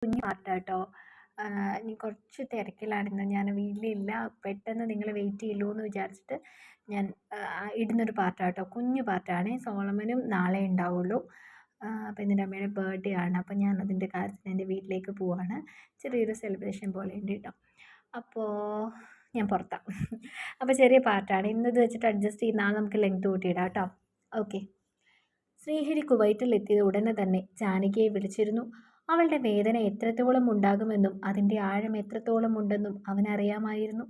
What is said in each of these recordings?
കുഞ്ഞു പാട്ടാട്ടോ. ഇനി കുറച്ച് തിരക്കിലാണിന്ന് ഞാൻ വീട്ടിലില്ല. പെട്ടെന്ന് നിങ്ങൾ വെയിറ്റ് ചെയ്യുമല്ലോ എന്ന് വിചാരിച്ചിട്ട് ഞാൻ ഇടുന്നൊരു പാർട്ടാട്ടോ കുഞ്ഞു പാർട്ടാണ് സോളമനും നാളെ ഉണ്ടാവുള്ളൂ. അപ്പോൾ എന്റെ അമ്മയുടെ ബർത്ത്ഡേ ആണ്. അപ്പോൾ ഞാൻ അതിന്റെ കാര്യത്തിന് എന്റെ വീട്ടിലേക്ക് പോവാണ്. ചെറിയൊരു സെലിബ്രേഷൻ പോലെ ഉണ്ട് കേട്ടോ. അപ്പോൾ ഞാൻ പുറത്താണ് അപ്പോൾ ചെറിയ പാർട്ടാണ് ഇന്നത് വെച്ചിട്ട് അഡ്ജസ്റ്റ് ചെയ്യുന്ന ആൾ നമുക്ക് ലെങ്ത് കൂട്ടിയിടാം കേട്ടോ. ഓക്കെ ശ്രീഹരി കുവൈറ്റിൽ എത്തിയത് ഉടനെ തന്നെ. ജാനകിയെ വിളിച്ചിരുന്നു. അവളുടെ വേദന എത്രത്തോളം ഉണ്ടാകുമെന്നും അതിന്റെ ആഴം എത്രത്തോളം ഉണ്ടെന്നും അവനറിയാമായിരുന്നു.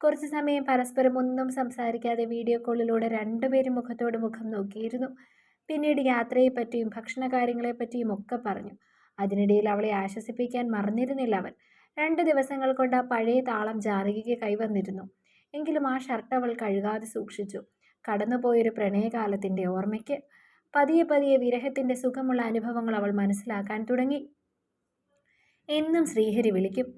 കുറച്ച് സമയം പരസ്പരം ഒന്നും സംസാരിക്കാതെ വീഡിയോ കോളിലൂടെ രണ്ടുപേരും മുഖത്തോട് മുഖം നോക്കിയിരുന്നു. പിന്നീട് യാത്രയെപ്പറ്റിയും ഭക്ഷണകാര്യങ്ങളെപ്പറ്റിയും ഒക്കെ പറഞ്ഞു. അതിനിടയിൽ അവളെ ആശ്വസിപ്പിക്കാൻ മറന്നിരുന്നില്ല അവൻ. രണ്ട് ദിവസങ്ങൾ കൊണ്ട് ആ പഴയ താളം ജാനകിക്ക് കൈവന്നിരുന്നു. എങ്കിലും ആ ഷർട്ട് അവൾ കഴുകാതെ സൂക്ഷിച്ചു. കടന്നുപോയൊരു പ്രണയകാലത്തിന്റെ ഓർമ്മയ്ക്ക്. പതിയെ പതിയെ വിരഹത്തിന്റെ സുഖമുള്ള അനുഭവങ്ങൾ അവൾ മനസ്സിലാക്കാൻ തുടങ്ങി. എന്നും ശ്രീഹരി വിളിക്കും.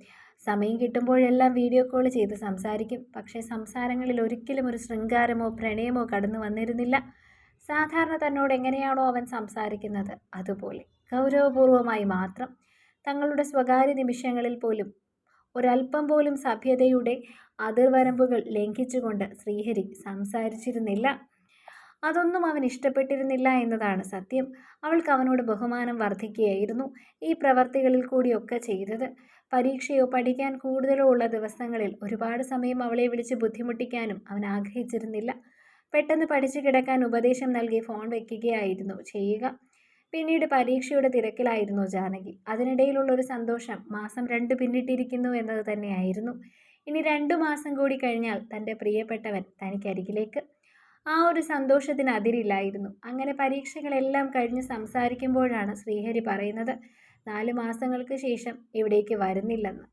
സമയം കിട്ടുമ്പോഴെല്ലാം വീഡിയോ കോൾ ചെയ്ത് സംസാരിക്കും. പക്ഷേ സംസാരങ്ങളിൽ ഒരിക്കലും ഒരു ശൃംഗാരമോ പ്രണയമോ കടന്നു വന്നിരുന്നില്ല. സാധാരണ തന്നോട് എങ്ങനെയാണോ അവൻ സംസാരിക്കുന്നത്? അതുപോലെ ഗൗരവപൂർവമായി മാത്രം. തങ്ങളുടെ സ്വകാര്യ നിമിഷങ്ങളിൽ പോലും ഒരല്പം പോലും സഭ്യതയുടെ അതിർവരമ്പുകൾ ലംഘിച്ചുകൊണ്ട് ശ്രീഹരി സംസാരിച്ചിരുന്നില്ല. അതൊന്നും അവൻ ഇഷ്ടപ്പെട്ടിരുന്നില്ല എന്നതാണ് സത്യം. അവൾക്ക് അവനോട് ബഹുമാനം വർദ്ധിക്കുകയായിരുന്നു ഈ പ്രവർത്തികളിൽ കൂടിയൊക്കെ ചെയ്തത്. പരീക്ഷയോ പഠിക്കാൻ കൂടുതലോ ഉള്ള ദിവസങ്ങളിൽ ഒരുപാട് സമയം അവളെ വിളിച്ച് ബുദ്ധിമുട്ടിക്കാനും അവൻ ആഗ്രഹിച്ചിരുന്നില്ല. പെട്ടെന്ന് പഠിച്ചു കിടക്കാൻ ഉപദേശം നൽകി ഫോൺ വയ്ക്കുകയായിരുന്നു ചെയ്യുക. പിന്നീട് പരീക്ഷയുടെ തിരക്കിലായിരുന്നു ജാനകി. അതിനിടയിലുള്ള ഒരു സന്തോഷം മാസം രണ്ട് പിന്നിട്ടിരിക്കുന്നു എന്നത് തന്നെയായിരുന്നു. ഇനി രണ്ടു മാസം കൂടി കഴിഞ്ഞാൽ തന്റെ പ്രിയപ്പെട്ടവൻ തനിക്കരികിലേക്ക് ആ ഒരു സന്തോഷത്തിന് അതിരില്ലായിരുന്നു. അങ്ങനെ പരീക്ഷകളെല്ലാം കഴിഞ്ഞ് സംസാരിക്കുമ്പോഴാണ് ശ്രീഹരി പറയുന്നത് നാല് മാസങ്ങൾക്ക് ശേഷം ഇവിടേക്ക് വരുന്നില്ലെന്ന്.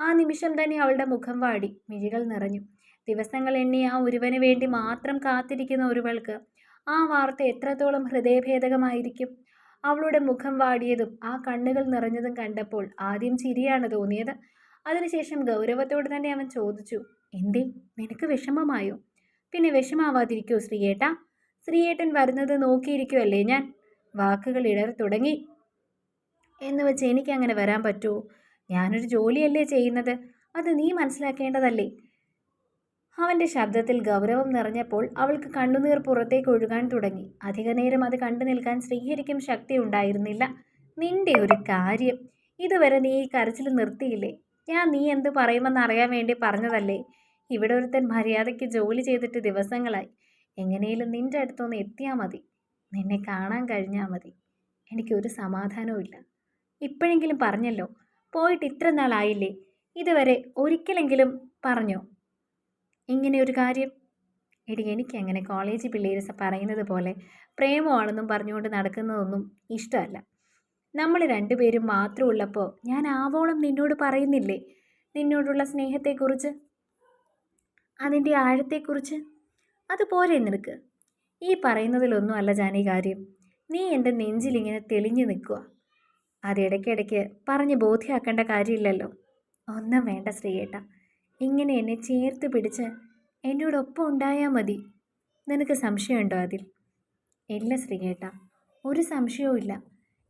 ആ നിമിഷം തന്നെ അവളുടെ മുഖം വാടി മിഴികൾ നിറഞ്ഞു. ദിവസങ്ങൾ എണ്ണി ആ ഒരുവന് വേണ്ടി മാത്രം കാത്തിരിക്കുന്ന ഒരുവൾക്ക് ആ വാർത്ത എത്രത്തോളം ഹൃദയഭേദകമായിരിക്കും. അവളുടെ മുഖം വാടിയതും ആ കണ്ണുകൾ നിറഞ്ഞതും കണ്ടപ്പോൾ ആദ്യം ചിരിയാണ് തോന്നിയത്. അതിനുശേഷം ഗൗരവത്തോട് തന്നെ അവൻ ചോദിച്ചു എന്തേ നിനക്ക് വിഷമമായോ? പിന്നെ വിഷമാവാതിരിക്കൂ ശ്രീയേട്ട. ശ്രീയേട്ടൻ വരുന്നത് നോക്കിയിരിക്കുമല്ലേ ഞാൻ? വാക്കുകൾ ഇടറി തുടങ്ങി. എന്ന് വെച്ച് എനിക്ക് അങ്ങനെ വരാൻ പറ്റുമോ ഞാനൊരു ജോലിയല്ലേ ചെയ്യുന്നത്? അത് നീ മനസ്സിലാക്കേണ്ടതല്ലേ? അവന്റെ ശബ്ദത്തിൽ ഗൗരവം നിറഞ്ഞപ്പോൾ അവൾക്ക് കണ്ണുനീർ പുറത്തേക്ക് ഒഴുകാൻ തുടങ്ങി. അധികനേരം അത് കണ്ടു നിൽക്കാൻ ശ്രീഹരിക്കും ശക്തി ഉണ്ടായിരുന്നില്ല. നിന്റെ ഒരു കാര്യം. ഇതുവരെ നീ ഈ കരച്ചിൽ നിർത്തിയില്ലേ? ഞാൻ നീ എന്ത് പറയുമെന്ന് അറിയാൻ വേണ്ടി പറഞ്ഞതല്ലേ? ഇവിടെ ഒരുത്തൻ മര്യാദയ്ക്ക് ജോലി ചെയ്തിട്ട് ദിവസങ്ങളായി. എങ്ങനെയും നിന്റെ അടുത്തൊന്ന് എത്തിയാൽ മതി. നിന്നെ കാണാൻ കഴിഞ്ഞാൽ മതി. എനിക്കൊരു സമാധാനവും ഇല്ല. ഇപ്പോഴെങ്കിലും പറഞ്ഞല്ലോ പോയിട്ട് ഇത്ര നാളായില്ലേ? ഇതുവരെ ഒരിക്കലെങ്കിലും പറഞ്ഞോ? ഇങ്ങനെ ഒരു കാര്യം? എടി എനിക്ക് എങ്ങനെ കോളേജ് പിള്ളേര് പറയുന്നത് പോലെ പ്രേമമാണെന്നും പറഞ്ഞുകൊണ്ട് നടക്കുന്നതൊന്നും ഇഷ്ടമല്ല. നമ്മൾ രണ്ടുപേരും മാത്രമുള്ളപ്പോൾ ഞാൻ ആവോളം നിന്നോട് പറയുന്നില്ലേ? നിന്നോടുള്ള സ്നേഹത്തെക്കുറിച്ച്? അതിന്റെ ആഴത്തെക്കുറിച്ച്? അതുപോലെ നിനക്ക്. ഈ പറയുന്നതിലൊന്നും അല്ല ജാനി കാര്യം. നീ എന്റെ നെഞ്ചിലിങ്ങനെ തെളിഞ്ഞു നിൽക്കുക അതിടയ്ക്കിടയ്ക്ക് പറഞ്ഞ് ബോധ്യമാക്കേണ്ട കാര്യമില്ലല്ലോ. ഒന്നും വേണ്ട ശ്രീയേട്ട. ഇങ്ങനെ എന്നെ ചേർത്ത് പിടിച്ച് എന്നോടൊപ്പം ഉണ്ടായാൽ മതി. നിനക്ക് സംശയമുണ്ടോ അതിൽ? ഇല്ല ശ്രീയേട്ട. ഒരു സംശയവും ഇല്ല.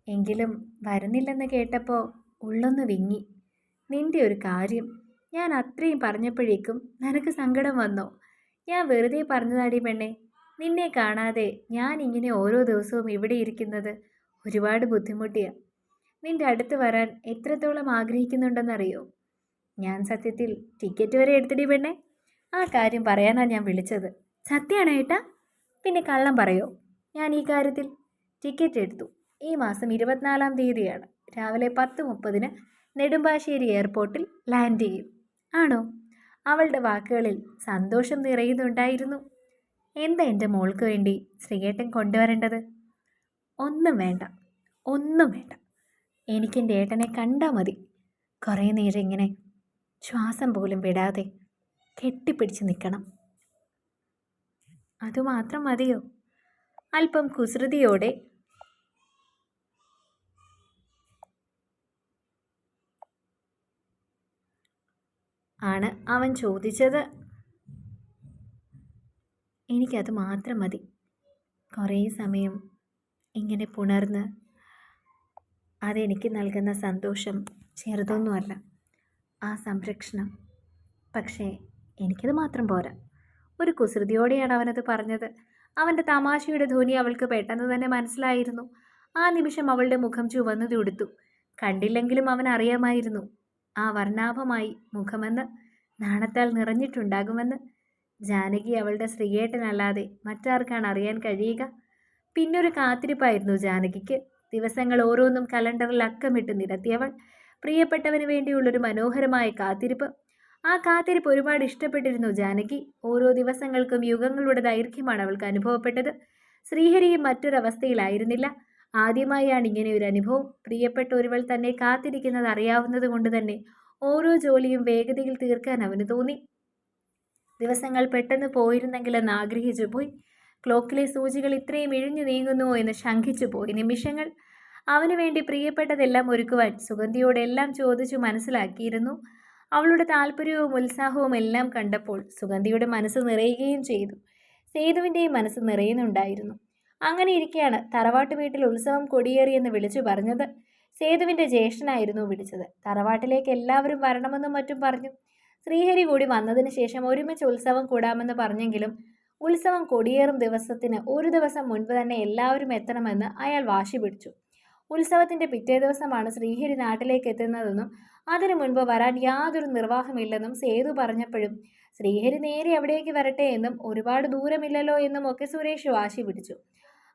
എങ്കിലും വരുന്നില്ലെന്ന് കേട്ടപ്പോൾ ഉള്ളൊന്ന് വിങ്ങി. നിന്റെ ഒരു കാര്യം ഞാൻ അത്രയും പറഞ്ഞപ്പോഴേക്കും നിനക്ക് സങ്കടം വന്നോ. ഞാൻ വെറുതെ പറഞ്ഞതാടി പെണ്ണെ. നിന്നെ കാണാതെ ഞാൻ ഇങ്ങനെ ഓരോ ദിവസവും ഇവിടെ ഇരിക്കുന്നത് ഒരുപാട് ബുദ്ധിമുട്ടിയാണ് നിന്റെ അടുത്ത് വരാൻ എത്രത്തോളം ആഗ്രഹിക്കുന്നുണ്ടെന്നറിയോ? ഞാൻ സത്യത്തിൽ ടിക്കറ്റ് വരെ എടുത്തിടി പെണ്ണെ. ആ കാര്യം പറയാനാണ് ഞാൻ വിളിച്ചത്. സത്യമാണോ ഏട്ടാ. പിന്നെ കള്ളം പറയോ? ഞാൻ ഈ കാര്യത്തിൽ ടിക്കറ്റ് എടുത്തു. ഈ മാസം ഇരുപത്തിനാലാം തീയതിയാണ്. രാവിലെ പത്ത് മുപ്പതിന് നെടുമ്പാശ്ശേരി എയർപോർട്ടിൽ ലാൻഡ് ചെയ്യും. ആണോ? അവളുടെ വാക്കുകളിൽ സന്തോഷം നിറയുന്നുണ്ടായിരുന്നു. എന്താ എന്റെ മോൾക്ക് വേണ്ടി ശ്രീയേട്ടൻ കൊണ്ടുവരേണ്ടത്? ഒന്നും വേണ്ട ഒന്നും വേണ്ട. എനിക്കെന്റെ ഏട്ടനെ കണ്ടാൽ മതി. കുറേ നേരം ഇങ്ങനെ ശ്വാസം പോലും വിടാതെ കെട്ടിപ്പിടിച്ച് നിൽക്കണം. അതുമാത്രം മതിയോ? അല്പം കുസൃതിയോടെ ആണ് അവൻ ചോദിച്ചത്. എനിക്കത് മാത്രം മതി. കുറേ സമയം ഇങ്ങനെ പുണർന്ന് അതെനിക്ക് നൽകുന്ന സന്തോഷം ചെറുതൊന്നുമല്ല. ആ സംരക്ഷണം. പക്ഷേ എനിക്കത് മാത്രം പോരാ. ഒരു കുസൃതിയോടെയാണ് അവനത് പറഞ്ഞത്. അവന്റെ തമാശയുടെ ധ്വനി അവൾക്ക് പെട്ടെന്ന് തന്നെ മനസ്സിലായിരുന്നു. ആ നിമിഷം അവളുടെ മുഖം ചുവന്നു തുടുത്തു. കണ്ടില്ലെങ്കിലും അവൻ അറിയാമായിരുന്നു. ആ വർണാഭമായി മുഖമെന്ന് നാണത്താൽ നിറഞ്ഞിട്ടുണ്ടാകുമെന്ന് ജാനകി അവളുടെ ശ്രീയേട്ടനല്ലാതെ മറ്റാർക്കാണ് അറിയാൻ കഴിയുക? പിന്നൊരു കാത്തിരിപ്പായിരുന്നു ജാനകിക്ക്. ദിവസങ്ങൾ ഓരോന്നും കലണ്ടറിൽ അക്കമിട്ട് നിരത്തിയവൾ പ്രിയപ്പെട്ടവന് വേണ്ടിയുള്ളൊരു മനോഹരമായ കാത്തിരിപ്പ്. ആ കാത്തിരിപ്പ് ഒരുപാട് ഇഷ്ടപ്പെട്ടിരുന്നു ജാനകി. ഓരോ ദിവസങ്ങൾക്കും യുഗങ്ങളുടെ ദൈർഘ്യമാണ് അവൾക്ക് അനുഭവപ്പെട്ടത്. ശ്രീഹരിയും മറ്റൊരവസ്ഥയിലായിരുന്നില്ല. ആദ്യമായാണ് ഇങ്ങനെ ഒരു അനുഭവം. പ്രിയപ്പെട്ട ഒരുവൾ തന്നെ കാത്തിരിക്കുന്നത് അറിയാവുന്നത് കൊണ്ട് തന്നെ ഓരോ ജോലിയും വേഗതയിൽ തീർക്കാൻ അവന് തോന്നി. ദിവസങ്ങൾ പെട്ടെന്ന് പോയിരുന്നെങ്കിലെന്ന് ആഗ്രഹിച്ചു പോയി. ക്ലോക്കിലെ സൂചികൾ ഇത്രയും ഇഴിഞ്ഞു നീങ്ങുന്നുവോ എന്ന് ശങ്കിച്ചു പോയി. നിമിഷങ്ങൾ അവനു വേണ്ടി പ്രിയപ്പെട്ടതെല്ലാം ഒരുക്കുവാൻ സുഗന്ധിയോടെല്ലാം ചോദിച്ചു മനസ്സിലാക്കിയിരുന്നു. അവളുടെ താല്പര്യവും ഉത്സാഹവും എല്ലാം കണ്ടപ്പോൾ സുഗന്ധിയുടെ മനസ്സ് നിറയുകയും ചെയ്തു. സേതുവിന്റെയും മനസ്സ് നിറയുന്നുണ്ടായിരുന്നു. അങ്ങനെ ഇരിക്കെയാണ് തറവാട്ട് വീട്ടിൽ ഉത്സവം കൊടിയേറി എന്ന് വിളിച്ചു പറഞ്ഞത്. സേതുവിന്റെ ജ്യേഷ്ഠനായിരുന്നു വിളിച്ചത്. തറവാട്ടിലേക്ക് എല്ലാവരും വരണമെന്നും മറ്റും പറഞ്ഞു. ശ്രീഹരി കൂടി വന്നതിന് ശേഷം ഒരുമിച്ച് ഉത്സവം കൂടാമെന്ന് പറഞ്ഞെങ്കിലും ഉത്സവം കൊടിയേറും ദിവസത്തിന് ഒരു ദിവസം മുൻപ് തന്നെ എല്ലാവരും എത്തണമെന്ന് അയാൾ വാശി പിടിച്ചു. ഉത്സവത്തിന്റെ പിറ്റേ ദിവസമാണ് ശ്രീഹരി നാട്ടിലേക്ക് എത്തുന്നതെന്നും അതിനു മുൻപ് വരാൻ യാതൊരു നിർവാഹമില്ലെന്നും സേതു പറഞ്ഞപ്പോഴും ശ്രീഹരി നേരെ അവിടേക്ക് വരട്ടെ എന്നും ഒരുപാട് ദൂരമില്ലല്ലോ എന്നും ഒക്കെ സുരേഷ് വാശി പിടിച്ചു.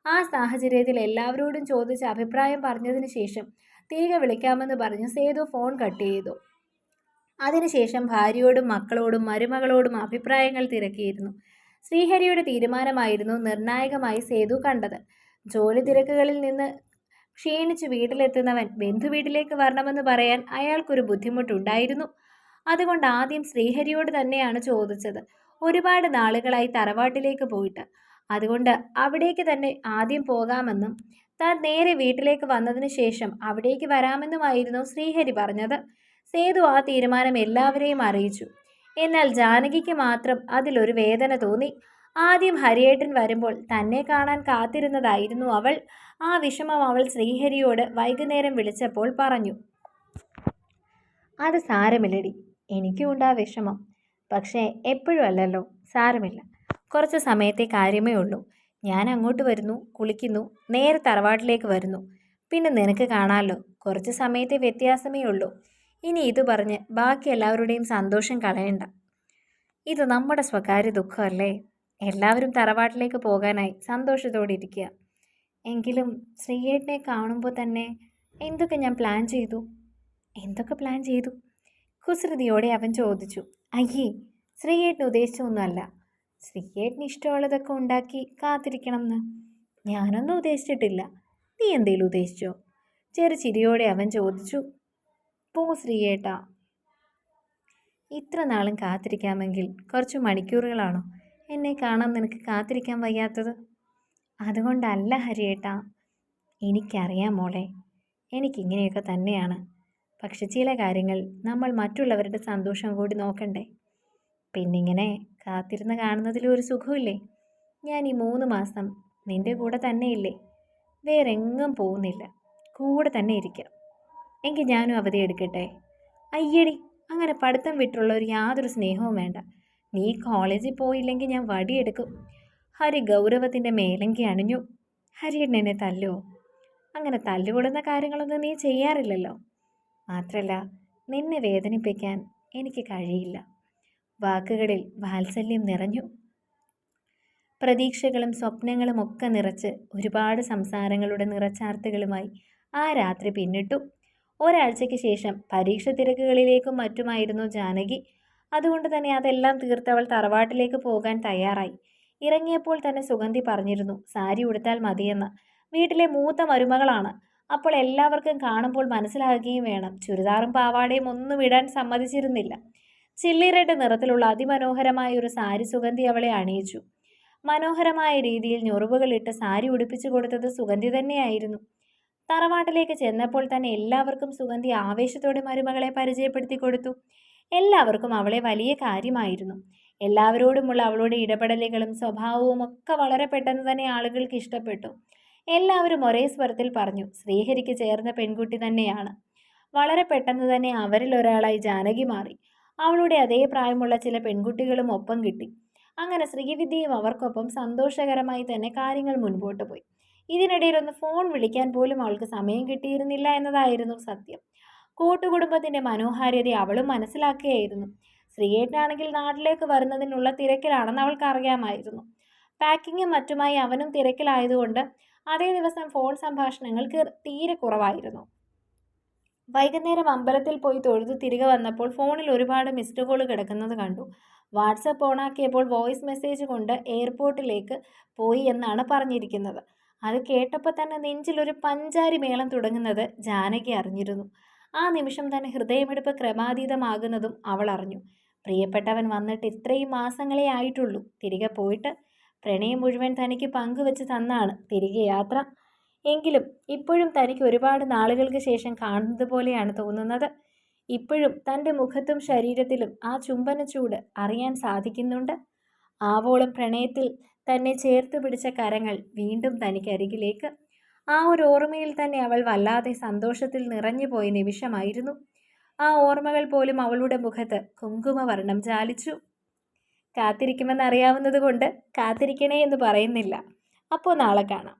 ആ സാഹചര്യത്തിൽ എല്ലാവരോടും ചോദിച്ച് അഭിപ്രായം പറഞ്ഞതിന് ശേഷം തിരികെ വിളിക്കാമെന്ന് പറഞ്ഞ് സേതു ഫോൺ കട്ട് ചെയ്തു. അതിനുശേഷം ഭാര്യയോടും മക്കളോടും മരുമകളോടും അഭിപ്രായങ്ങൾ തിരക്കിയിരുന്നു. ശ്രീഹരിയുടെ തീരുമാനമായിരുന്നു നിർണായകമായി സേതു കണ്ടത്. ജോലി തിരക്കുകളിൽ നിന്ന് ക്ഷീണിച്ച് വീട്ടിലെത്തുന്നവൻ ബന്ധു വീട്ടിലേക്ക് വരണമെന്ന് പറയാൻ അയാൾക്കൊരു ബുദ്ധിമുട്ടുണ്ടായിരുന്നു. അതുകൊണ്ട് ആദ്യം ശ്രീഹരിയോട് തന്നെയാണ് ചോദിച്ചത്. ഒരുപാട് നാളുകളായി തറവാട്ടിലേക്ക് പോയിട്ട്. അതുകൊണ്ട് അവിടേക്ക് തന്നെ ആദ്യം പോകാമെന്നും താൻ നേരെ വീട്ടിലേക്ക് വന്നതിന് ശേഷം അവിടേക്ക് വരാമെന്നുമായിരുന്നു ശ്രീഹരി പറഞ്ഞത്. സേതു ആ തീരുമാനം എല്ലാവരെയും അറിയിച്ചു. എന്നാൽ ജാനകിക്ക് മാത്രം അതിലൊരു വേദന തോന്നി. ആദ്യം ഹരിയേട്ടൻ വരുമ്പോൾ തന്നെ കാണാൻ കാത്തിരുന്നതായിരുന്നു അവൾ. ആ വിഷമം അവൾ ശ്രീഹരിയോട് വൈകുന്നേരം വിളിച്ചപ്പോൾ പറഞ്ഞു. അത് സാരമില്ലടി. എനിക്കും ആ വിഷമം. പക്ഷേ എപ്പോഴും അല്ലല്ലോ സാരമില്ല. കുറച്ച് സമയത്തെ കാര്യമേ ഉള്ളൂ. ഞാൻ അങ്ങോട്ട് വരുന്നു കുളിക്കുന്നു നേരെ തറവാട്ടിലേക്ക് വരുന്നു. പിന്നെ നിനക്ക് കാണാമല്ലോ കുറച്ച് സമയത്തെ വ്യത്യാസമേ ഉള്ളൂ. ഇനി ഇത് പറഞ്ഞ് ബാക്കി എല്ലാവരുടെയും സന്തോഷം കളയണ്ട. ഇത് നമ്മുടെ സ്വകാര്യ ദുഃഖമല്ലേ? എല്ലാവരും തറവാട്ടിലേക്ക് പോകാനായി സന്തോഷത്തോടെ ഇരിക്കുക. എങ്കിലും ശ്രീയേട്ടനെ കാണുമ്പോൾ തന്നെ എന്തൊക്കെ ഞാൻ പ്ലാൻ ചെയ്തു? എന്തൊക്കെ പ്ലാൻ ചെയ്തു? കുസൃതിയോടെ അവൻ ചോദിച്ചു അയ്യേ ശ്രീയേട്ടൻ ഉദ്ദേശിച്ചൊന്നുമല്ല ശ്രീയേട്ടന് ഇഷ്ടമുള്ളതൊക്കെ ഉണ്ടാക്കി കാത്തിരിക്കണം എന്ന് ഞാനൊന്നും ഉദ്ദേശിച്ചിട്ടില്ല. നീ എന്തേലും ഉദ്ദേശിച്ചോ? ചെറു ചിരിയോടെ അവൻ ചോദിച്ചു. പോ ശ്രീയേട്ടാ. ഇത്ര നാളും കാത്തിരിക്കാമെങ്കിൽ കുറച്ച് മണിക്കൂറുകളാണോ എന്നെ കാണാൻ നിനക്ക് കാത്തിരിക്കാൻ വയ്യാത്തത്? അതുകൊണ്ടല്ല ഹരിയേട്ടാ. എനിക്കറിയാം മോളെ. എനിക്കിങ്ങനെയൊക്കെ തന്നെയാണ്. പക്ഷെ ചില കാര്യങ്ങൾ നമ്മൾ മറ്റുള്ളവരുടെ സന്തോഷം കൂടി നോക്കണ്ടേ? പിന്നിങ്ങനെ കാത്തിരുന്ന് കാണുന്നതിൽ ഒരു സുഖമില്ലേ ഞാൻ ഈ മൂന്ന് മാസം നിന്റെ കൂടെ തന്നെയില്ലേ? വേറെങ്ങും പോകുന്നില്ല. കൂടെ തന്നെ ഇരിക്കാം എങ്കിൽ ഞാനും അവധി എടുക്കട്ടെ? അയ്യടി അങ്ങനെ പഠിത്തം വിട്ടുള്ള ഒരു യാതൊരു സ്നേഹവും വേണ്ട. നീ കോളേജിൽ പോയില്ലെങ്കിൽ ഞാൻ വടിയെടുക്കും. ഹരി ഗൗരവത്തിന്റെ മേലങ്കി അണിഞ്ഞു. ഹരിയുടെ എന്നെ തല്ലുവോ? അങ്ങനെ തല്ലുകൊള്ളുന്ന കാര്യങ്ങളൊന്നും നീ ചെയ്യാറില്ലല്ലോ. മാത്രമല്ല നിന്നെ വേദനിപ്പിക്കാൻ എനിക്ക് കഴിയില്ല. വാക്കുകളിൽ വാത്സല്യം നിറഞ്ഞു. പ്രതീക്ഷകളും സ്വപ്നങ്ങളും ഒക്കെ നിറച്ച് ഒരുപാട് സംസാരങ്ങളുടെ നിറച്ചാർത്തുകളുമായി ആ രാത്രി പിന്നിട്ടു. ഒരാഴ്ചയ്ക്ക് ശേഷം പരീക്ഷ തിരക്കുകളിലേക്കും മറ്റുമായിരുന്നു ജാനകി. അതുകൊണ്ട് തന്നെ അതെല്ലാം തീർത്തവൾ തറവാട്ടിലേക്ക് പോകാൻ തയ്യാറായി. ഇറങ്ങിയപ്പോൾ തന്നെ സുഗന്ധി പറഞ്ഞിരുന്നു സാരി ഉടുത്താൽ മതിയെന്ന്. വീട്ടിലെ മൂത്ത മരുമകളാണ്. അപ്പോൾ എല്ലാവർക്കും കാണുമ്പോൾ മനസ്സിലാകുകയും വേണം. ചുരിദാറും പാവാടയും ഒന്നും ഇടാൻ സമ്മതിച്ചിരുന്നില്ല. ചില്ലിറയുടെ നിറത്തിലുള്ള അതിമനോഹരമായ ഒരു സാരി സുഗന്ധി അവളെ അണിയിച്ചു. മനോഹരമായ രീതിയിൽ ഞൊറിവുകളിട്ട് സാരി ഉടുപ്പിച്ചു കൊടുത്തത് സുഗന്ധി തന്നെയായിരുന്നു. തറവാട്ടിലേക്ക് ചെന്നപ്പോൾ തന്നെ എല്ലാവർക്കും സുഗന്ധി ആവേശത്തോടെ മരുമകളെ പരിചയപ്പെടുത്തി കൊടുത്തു. എല്ലാവർക്കും അവളെ വലിയ കാര്യമായിരുന്നു. എല്ലാവരോടുമുള്ള അവളുടെ ഇടപെടലുകളും സ്വഭാവവും ഒക്കെ വളരെ പെട്ടെന്ന് തന്നെ ആളുകൾക്ക് ഇഷ്ടപ്പെട്ടു. എല്ലാവരും ഒരേ സ്വരത്തിൽ പറഞ്ഞു ശ്രീഹരിക്ക് ചേർന്ന പെൺകുട്ടി തന്നെയാണ്. വളരെ പെട്ടെന്ന് തന്നെ അവരിൽ ഒരാളായി ജാനകി മാറി. അവളുടെ അതേ പ്രായമുള്ള ചില പെൺകുട്ടികളും ഒപ്പം കിട്ടി. അങ്ങനെ ശ്രീവിദ്യയും അവർക്കൊപ്പം സന്തോഷകരമായി തന്നെ കാര്യങ്ങൾ മുൻപോട്ട് പോയി. ഇതിനിടയിൽ ഒന്ന് ഫോൺ വിളിക്കാൻ പോലും അവൾക്ക് സമയം കിട്ടിയിരുന്നില്ല എന്നതായിരുന്നു സത്യം. കൂട്ടുകുടുംബത്തിന്റെ മനോഹാരിത അവളും മനസ്സിലാക്കുകയായിരുന്നു. ശ്രീയേട്ടനാണെങ്കിൽ നാട്ടിലേക്ക് വരുന്നതിനുള്ള തിരക്കിലാണെന്ന് അവൾക്ക് അറിയാമായിരുന്നു. പാക്കിങ്ങും മറ്റുമായി അവനും തിരക്കിലായതുകൊണ്ട് അതേ ദിവസം ഫോൺ സംഭാഷണങ്ങൾക്ക് തീരെ കുറവായിരുന്നു. വൈകുന്നേരം അമ്പലത്തിൽ പോയി തൊഴുത് തിരികെ വന്നപ്പോൾ ഫോണിൽ ഒരുപാട് മിസ്ഡ് കോൾ കിടക്കുന്നത് കണ്ടു. വാട്സപ്പ് ഓണാക്കിയപ്പോൾ വോയിസ് മെസ്സേജ് കൊണ്ട് എയർപോർട്ടിലേക്ക് പോയി എന്നാണ് പറഞ്ഞിരിക്കുന്നത്. അത് കേട്ടപ്പോൾ തന്നെ നെഞ്ചിലൊരു പഞ്ചാരി മേളം തുടങ്ങുന്നത് ജാനകി അറിഞ്ഞിരുന്നു. ആ നിമിഷം തന്നെ ഹൃദയമെടുപ്പ് ക്രമാതീതമാകുന്നതും അവൾ അറിഞ്ഞു. പ്രിയപ്പെട്ടവൻ വന്നിട്ട് ഇത്രയും മാസങ്ങളെ ആയിട്ടുള്ളൂ. തിരികെ പോയിട്ട് പ്രണയം മുഴുവൻ തനിക്ക് പങ്കുവെച്ച് തന്നാണ്. തിരികെ യാത്ര എങ്കിലും ഇപ്പോഴും തനിക്ക് ഒരുപാട് നാളുകൾക്ക് ശേഷം കാണുന്നത് പോലെയാണ് തോന്നുന്നത്. ഇപ്പോഴും തന്റെ മുഖത്തും ശരീരത്തിലും ആ ചുംബന ചൂട് അറിയാൻ സാധിക്കുന്നുണ്ട്. ആവോളം പ്രണയത്തിൽ തന്നെ ചേർത്ത് പിടിച്ച കരങ്ങൾ വീണ്ടും തനിക്കരികിലേക്ക് ആ ഒരു ഓർമ്മയിൽ തന്നെ അവൾ വല്ലാതെ സന്തോഷത്തിൽ നിറഞ്ഞുപോയ നിമിഷമായിരുന്നു. ആ ഓർമ്മകൾ പോലും അവളുടെ മുഖത്ത് കുങ്കുമവർണം ജാലിച്ചു കാത്തിരിക്കുമെന്ന് അറിയാവുന്നത് കൊണ്ട് കാത്തിരിക്കണേ എന്ന് പറയുന്നില്ല. അപ്പോൾ നാളെ കാണാം.